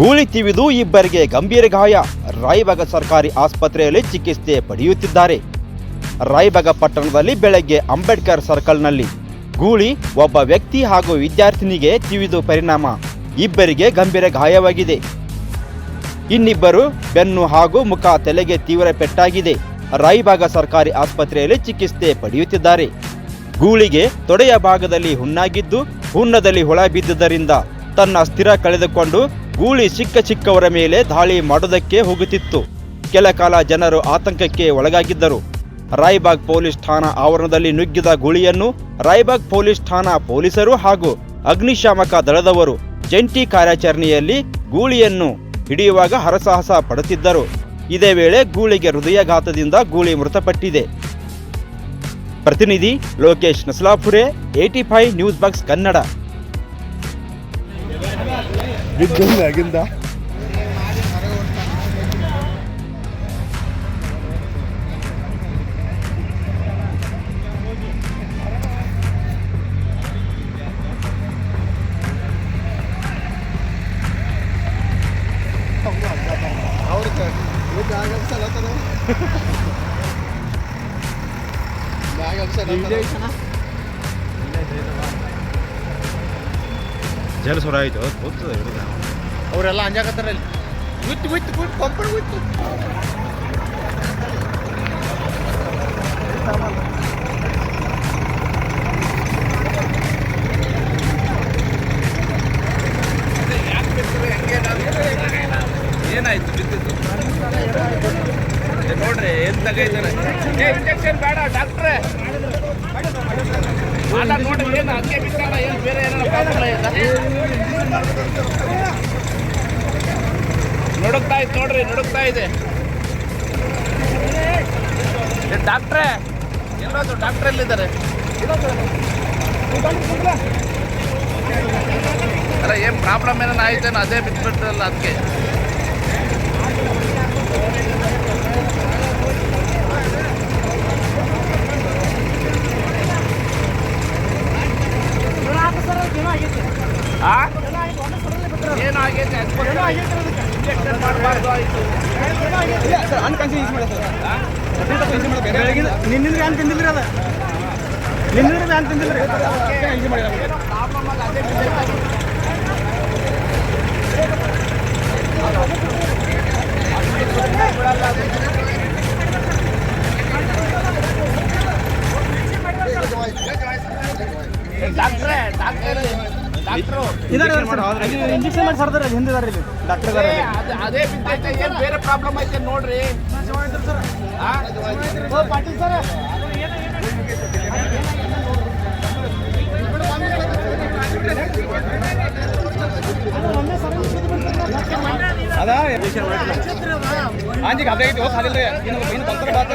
ಗೂಳಿ ತಿವಿದು ಇಬ್ಬರಿಗೆ ಗಂಭೀರ ಗಾಯ. ರಾಯಬಾಗ ಸರ್ಕಾರಿ ಆಸ್ಪತ್ರೆಯಲ್ಲಿ ಚಿಕಿತ್ಸೆ ಪಡೆಯುತ್ತಿದ್ದಾರೆ. ರಾಯಬಾಗ ಪಟ್ಟಣದಲ್ಲಿ ಬೆಳಗ್ಗೆ ಅಂಬೇಡ್ಕರ್ ಸರ್ಕಲ್ನಲ್ಲಿ ಗೂಳಿ, ಒಬ್ಬ ವ್ಯಕ್ತಿ ಹಾಗೂ ವಿದ್ಯಾರ್ಥಿನಿಗೆ ತಿವಿದು ಪರಿಣಾಮ. ಇಬ್ಬರಿಗೆ ಗಂಭೀರ ಗಾಯವಾಗಿದೆ. ಇನ್ನಿಬ್ಬರು ಬೆನ್ನು ಹಾಗೂ ಮುಖ ತಲೆಗೆ ತೀವ್ರ ಪೆಟ್ಟಾಗಿದೆ. ರಾಯಬಾಗ ಸರ್ಕಾರಿ ಆಸ್ಪತ್ರೆಯಲ್ಲಿ ಚಿಕಿತ್ಸೆ ಪಡೆಯುತ್ತಿದ್ದಾರೆ. ಗೂಳಿಗೆ ತೊಡೆಯ ಭಾಗದಲ್ಲಿ ಹುಣ್ಣಾಗಿದ್ದು, ಹುಣ್ಣದಲ್ಲಿ ಹುಳ ಬಿದ್ದುದರಿಂದ ತನ್ನ ಸ್ಥಿರ ಕಳೆದುಕೊಂಡು ಗೂಳಿ ಚಿಕ್ಕ ಚಿಕ್ಕವರ ಮೇಲೆ ದಾಳಿ ಮಾಡೋದಕ್ಕೆ ಹೋಗುತ್ತಿತ್ತು. ಕೆಲ ಕಾಲ ಜನರು ಆತಂಕಕ್ಕೆ ಒಳಗಾಗಿದ್ದರು. ರಾಯ್ಬಾಗ್ ಪೊಲೀಸ್ ಠಾಣಾ ಆವರಣದಲ್ಲಿ ನುಗ್ಗಿದ ಗೂಳಿಯನ್ನು ರಾಯ್ಬಾಗ್ ಪೊಲೀಸ್ ಠಾಣಾ ಪೊಲೀಸರು ಹಾಗೂ ಅಗ್ನಿಶಾಮಕ ದಳದವರು ಜಂಟಿ ಕಾರ್ಯಾಚರಣೆಯಲ್ಲಿ ಗೂಳಿಯನ್ನು ಹಿಡಿಯುವಾಗ ಹರಸಾಹಸ ಪಡುತ್ತಿದ್ದರು. ಇದೇ ವೇಳೆ ಗೂಳಿಗೆ ಹೃದಯಾಘಾತದಿಂದ ಗೂಳಿ ಮೃತಪಟ್ಟಿದೆ. ಪ್ರತಿನಿಧಿ Lokesh Nasalapure eighty five news box Kannada. ಬಿದ್ದ ಆಗಿಂದ ಜಲಸುರ ಆಯಿತು ಅವರೆಲ್ಲ ಅಂಜಾಕತ್ತಾರ ಇಲ್ಲಿ ವಿತ್ ವಿತ್ ವಿತ್ ಆಯ್ತು ವಿತ್ ಅವರೆಲ್ಲ ಬಿದ್ದಿದ್ದು ಏ ಬಿತ್ತು ತಗೈತಾನೆ ಏ ಇಂಜೆಕ್ಷನ್ ಏನಾಯ್ತು ಡಾಕ್ಟ್ರೆ ಅಲ್ಲ ನೋಡ್ರಿ, ಏನು ಬೇಡ ಬಿಟ್ಟಲ್ಲ ಏನು ಬೇರೆ ಏನಾರ ಪ್ರಾಬ್ಲಮ್ ಇಲ್ಲ ನಡುಕ್ತಾ ಇತ್ತು ನೋಡ್ರಿ ನಡುಕ್ತಾ ಇದೆ. ಡಾಕ್ಟ್ರೆ ಎಲ್ಲೋದು ಡಾಕ್ಟ್ರ್ ಎಲ್ಲಿದ್ದಾರೆ? ಅಲ್ಲ, ಏನು ಪ್ರಾಬ್ಲಮ್ ಏನಾರ ಆಯ್ತೇನೋ, ಅದೇ ಬಿಟ್ಬಿಟ್ರಲ್ಲ ಅದಕ್ಕೆ ಆ? ಏನಾಗೈತೆ ಇಂಜೆಕ್ಷನ್ ಮಾಡಬಾರ್ದು ಆಯ್ತು ನಿನ್ನಿಂದ ಏನ್ ತಿಂದಿಲ್ರಿ ಅದ? ನಿನ್ನಿಂದ ಏನ್ ತಿಂದಿಲ್ರಿ ಇಂಜೆಕ್ಷನ್ ಮಾಡಿ ಸರ್ದಾರ ಹಿಂದಿದಾರ ಇಲ್ಲಿ. ಡಾಕ್ಟರ್ ಏ, ಅದೇ ಏನ್ ಬೇರೆ ಪ್ರಾಬ್ಲಮ್ ಐತೆ ನೋಡ್ರಿ. ಆ? ಪಾಟೀಲ್ ಸರ್. ಅದ ಅಂಜಿಗೆ ಹದಿನೈದು ದಿವಸ ಆದಿಲ್ರಿ ಇನ್ನು ಇನ್ನು ಬರ್ತಾರ ಬಾತ